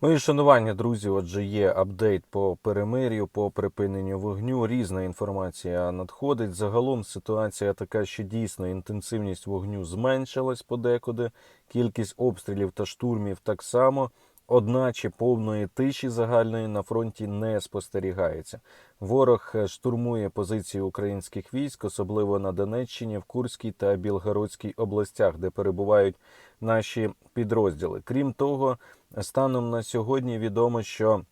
Мої шанування, друзі. Отже, є апдейт по перемир'ю, по припиненню вогню. Різна інформація надходить. Загалом ситуація така, що дійсно інтенсивність вогню зменшилась подекуди. Кількість обстрілів та штурмів так само. Одначе повної тиші загальної на фронті не спостерігається. Ворог е, штурмує позиції українських військ, особливо на Донеччині, в Курській та Білгородській областях, де перебувають наші підрозділи. Крім того, станом на сьогодні відомо, що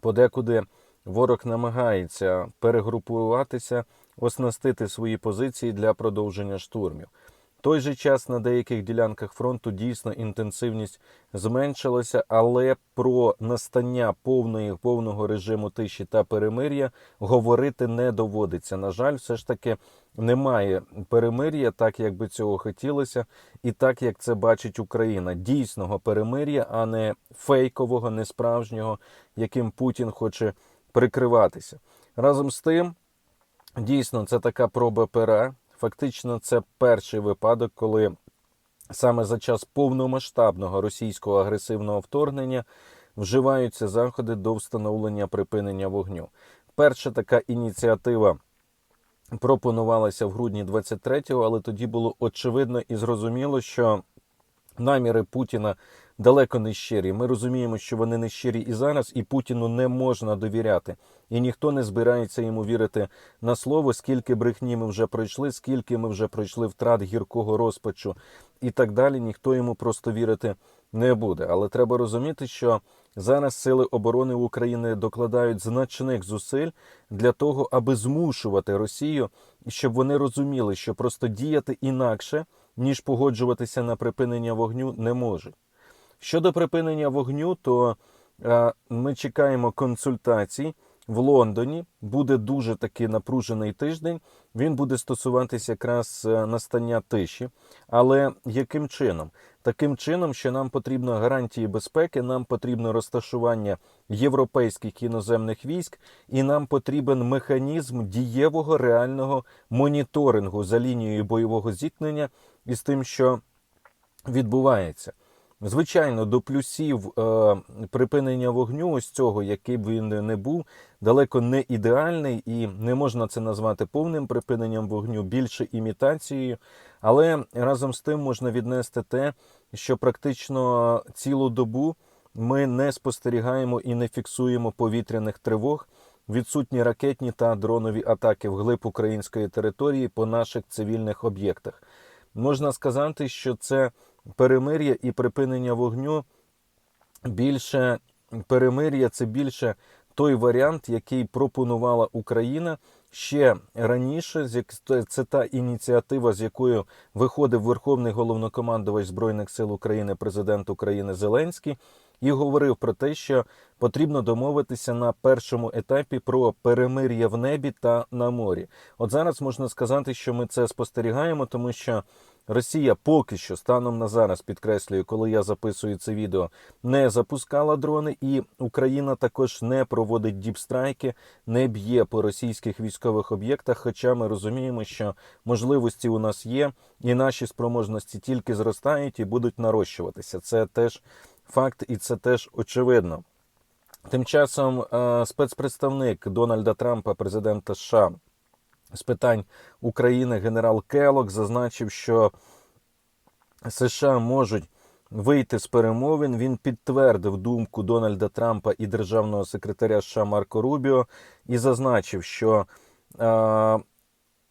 подекуди ворог намагається перегрупуватися, оснастити свої позиції для продовження штурмів. Той же час на деяких ділянках фронту дійсно інтенсивність зменшилася, але про настання повної повного режиму тиші та перемир'я говорити не доводиться. На жаль, все ж таки немає перемир'я, так як би цього хотілося, і так як це бачить Україна. Дійсного перемир'я, а не фейкового, несправжнього, яким Путін хоче прикриватися. Разом з тим, дійсно, це така проба пера. Фактично, це перший випадок, коли саме за час повномасштабного російського агресивного вторгнення вживаються заходи до встановлення припинення вогню. Перша така ініціатива пропонувалася в грудні 23-го, але тоді було очевидно і зрозуміло, що наміри Путіна далеко не щирі. Ми розуміємо, що вони не щирі і зараз, і Путіну не можна довіряти. І ніхто не збирається йому вірити на слово, скільки брехні ми вже пройшли, скільки ми вже пройшли втрат гіркого розпачу і так далі. Ніхто йому просто вірити не буде. Але треба розуміти, що зараз сили оборони України докладають значних зусиль для того, аби змушувати Росію, щоб вони розуміли, що просто діяти інакше ніж погоджуватися на припинення вогню не можуть. Щодо припинення вогню, то е, ми чекаємо консультацій в Лондоні. Буде дуже таки напружений тиждень. Він буде стосуватися якраз е, настання тиші. Але яким чином? Таким чином, що нам потрібно гарантії безпеки, нам потрібно розташування європейських іноземних військ, і нам потрібен механізм дієвого реального моніторингу за лінією бойового зіткнення із тим, що відбувається. Звичайно, до плюсів е, припинення вогню, ось цього, який б він не був, далеко не ідеальний, і не можна це назвати повним припиненням вогню, більше імітацією. Але разом з тим можна віднести те, що практично цілу добу ми не спостерігаємо і не фіксуємо повітряних тривог. Відсутні ракетні та дронові атаки вглиб української території по наших цивільних об'єктах. Можна сказати, що це перемир'я і припинення вогню більше перемир'я це більше той варіант, який пропонувала Україна ще раніше. Це та ініціатива, з якою виходив Верховний головнокомандувач Збройних сил України, президент України Зеленський, і говорив про те, що потрібно домовитися на першому етапі про перемир'я в небі та на морі. От зараз можна сказати, що ми це спостерігаємо, тому що. Росія поки що станом на зараз підкреслюю, коли я записую це відео, не запускала дрони, і Україна також не проводить діпстрайки, не б'є по російських військових об'єктах. Хоча ми розуміємо, що можливості у нас є, і наші спроможності тільки зростають і будуть нарощуватися. Це теж факт, і це теж очевидно. Тим часом спецпредставник Дональда Трампа, президента США з питань України генерал Келок зазначив, що США можуть вийти з перемовин. Він підтвердив думку Дональда Трампа і державного секретаря США Марко Рубіо і зазначив, що е,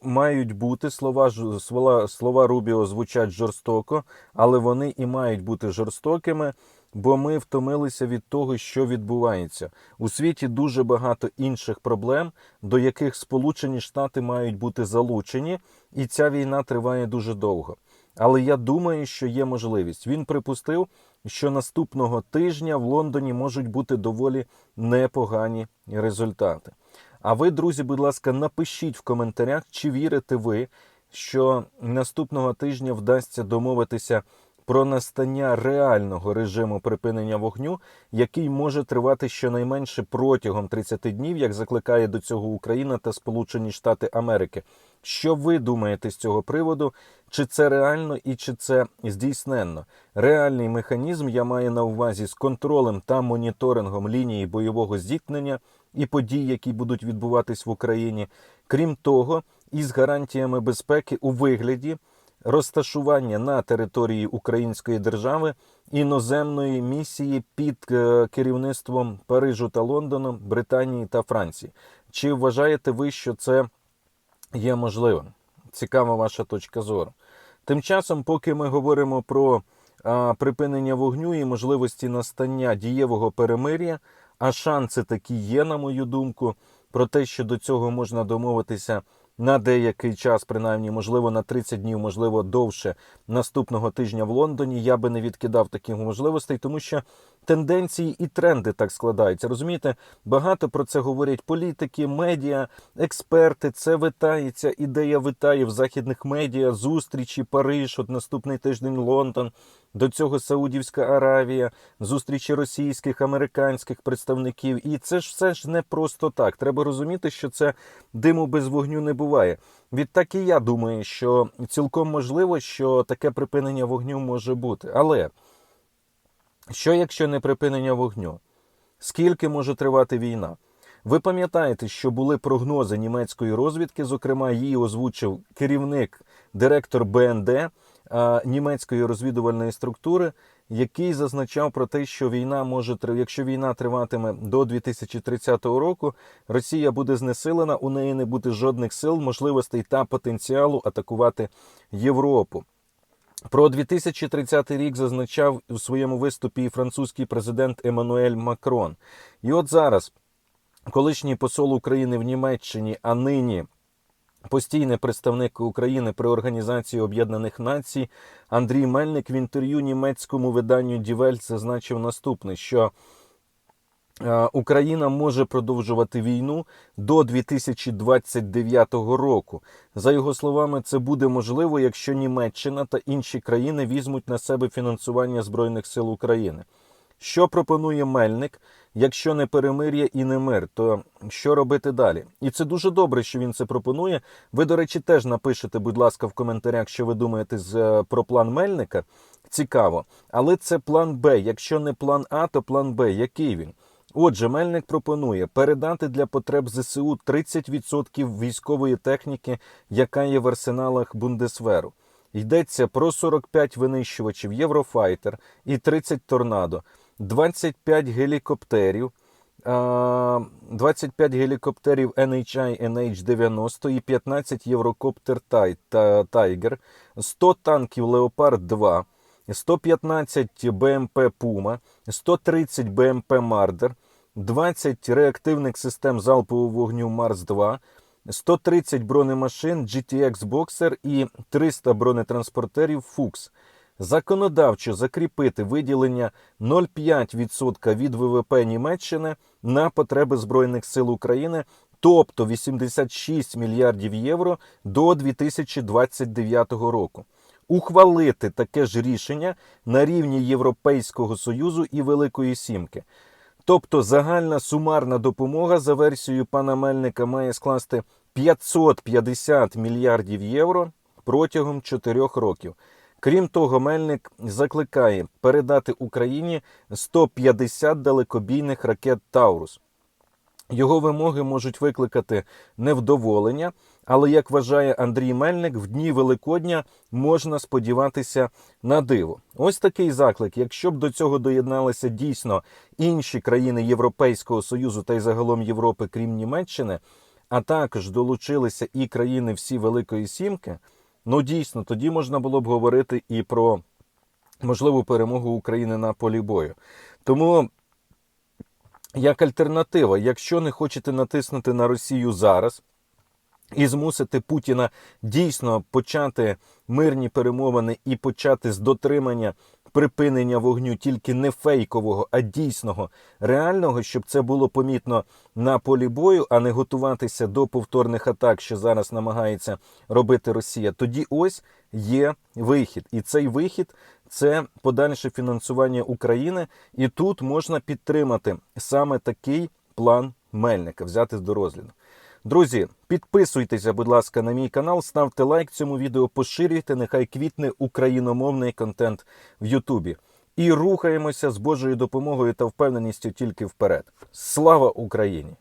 мають бути слова слова, слова Рубіо звучать жорстоко, але вони і мають бути жорстокими бо ми втомилися від того, що відбувається у світі. Дуже багато інших проблем, до яких Сполучені Штати мають бути залучені, і ця війна триває дуже довго. Але я думаю, що є можливість. Він припустив, що наступного тижня в Лондоні можуть бути доволі непогані результати. А ви, друзі, будь ласка, напишіть в коментарях, чи вірите ви, що наступного тижня вдасться домовитися про настання реального режиму припинення вогню, який може тривати щонайменше протягом 30 днів, як закликає до цього Україна та Сполучені Штати Америки. Що ви думаєте з цього приводу? Чи це реально і чи це здійсненно? Реальний механізм я маю на увазі з контролем та моніторингом лінії бойового зіткнення і подій, які будуть відбуватись в Україні. Крім того, і з гарантіями безпеки у вигляді розташування на території Української держави іноземної місії під е, керівництвом Парижу та Лондону, Британії та Франції. Чи вважаєте ви, що це є можливим? Цікава ваша точка зору. Тим часом, поки ми говоримо про а, припинення вогню і можливості настання дієвого перемир'я, а шанси такі є, на мою думку, про те, що до цього можна домовитися на деякий час, принаймні, можливо, на 30 днів, можливо, довше наступного тижня в Лондоні. Я би не відкидав таких можливостей, тому що тенденції і тренди так складаються. Розумієте, багато про це говорять політики, медіа, експерти. Це витається, ідея витає в західних медіа, зустрічі, Париж, от наступний тиждень Лондон. До цього Саудівська Аравія, зустрічі російських, американських представників. І це ж все ж не просто так. Треба розуміти, що це диму без вогню не буває. Відтак і я думаю, що цілком можливо, що таке припинення вогню може бути. Але що якщо не припинення вогню? Скільки може тривати війна? Ви пам'ятаєте, що були прогнози німецької розвідки, зокрема, її озвучив керівник, директор БНД а, німецької розвідувальної структури, який зазначав про те, що війна може якщо війна триватиме до 2030 року, Росія буде знесилена, у неї не буде жодних сил, можливостей та потенціалу атакувати Європу. Про 2030 рік зазначав у своєму виступі і французький президент Еммануель Макрон. І от зараз колишній посол України в Німеччині, а нині постійний представник України при Організації Об'єднаних Націй Андрій Мельник в інтерв'ю німецькому виданню Дівель зазначив наступне, що Україна може продовжувати війну до 2029 року. За його словами, це буде можливо, якщо Німеччина та інші країни візьмуть на себе фінансування Збройних сил України. Що пропонує Мельник? Якщо не перемир'я і не мир, то що робити далі? І це дуже добре, що він це пропонує. Ви, до речі, теж напишете, будь ласка, в коментарях, що ви думаєте з, е, про план Мельника. Цікаво. Але це план Б. Якщо не план А, то план Б. Який він? Отже, Мельник пропонує передати для потреб ЗСУ 30% військової техніки, яка є в арсеналах Бундесверу. Йдеться про 45 винищувачів Єврофайтер і 30 торнадо, 25 гелікоптерів, 25 гелікоптерів NHI NH-90 і 15 Єврокоптер Тайгер, 100 танків Леопард 2, 115 БМП Пума, 130 БМП Мардер, 20 реактивних систем залпового вогню Марс 2, 130 бронемашин GTX Boxer і 300 бронетранспортерів Fuchs. Законодавчо закріпити виділення 0,5% від ВВП Німеччини на потреби Збройних сил України, тобто 86 мільярдів євро до 2029 року. Ухвалити таке ж рішення на рівні Європейського Союзу і Великої Сімки. Тобто загальна сумарна допомога за версією пана Мельника має скласти 550 мільярдів євро протягом 4 років. Крім того, Мельник закликає передати Україні 150 далекобійних ракет Таурус. Його вимоги можуть викликати невдоволення, але, як вважає Андрій Мельник, в дні Великодня можна сподіватися на диво. Ось такий заклик. Якщо б до цього доєдналися дійсно інші країни Європейського Союзу та й загалом Європи, крім Німеччини, а також долучилися і країни всі Великої Сімки, ну дійсно тоді можна було б говорити і про можливу перемогу України на полі бою. Тому як альтернатива, якщо не хочете натиснути на Росію зараз і змусити Путіна дійсно почати мирні перемовини і почати з дотримання припинення вогню тільки не фейкового, а дійсного, реального, щоб це було помітно на полі бою, а не готуватися до повторних атак, що зараз намагається робити Росія, тоді ось є вихід. І цей вихід це подальше фінансування України, і тут можна підтримати саме такий план Мельника, взяти до розгляду. Друзі, підписуйтеся, будь ласка, на мій канал, ставте лайк цьому відео, поширюйте, нехай квітне україномовний контент в Ютубі. І рухаємося з Божою допомогою та впевненістю тільки вперед. Слава Україні!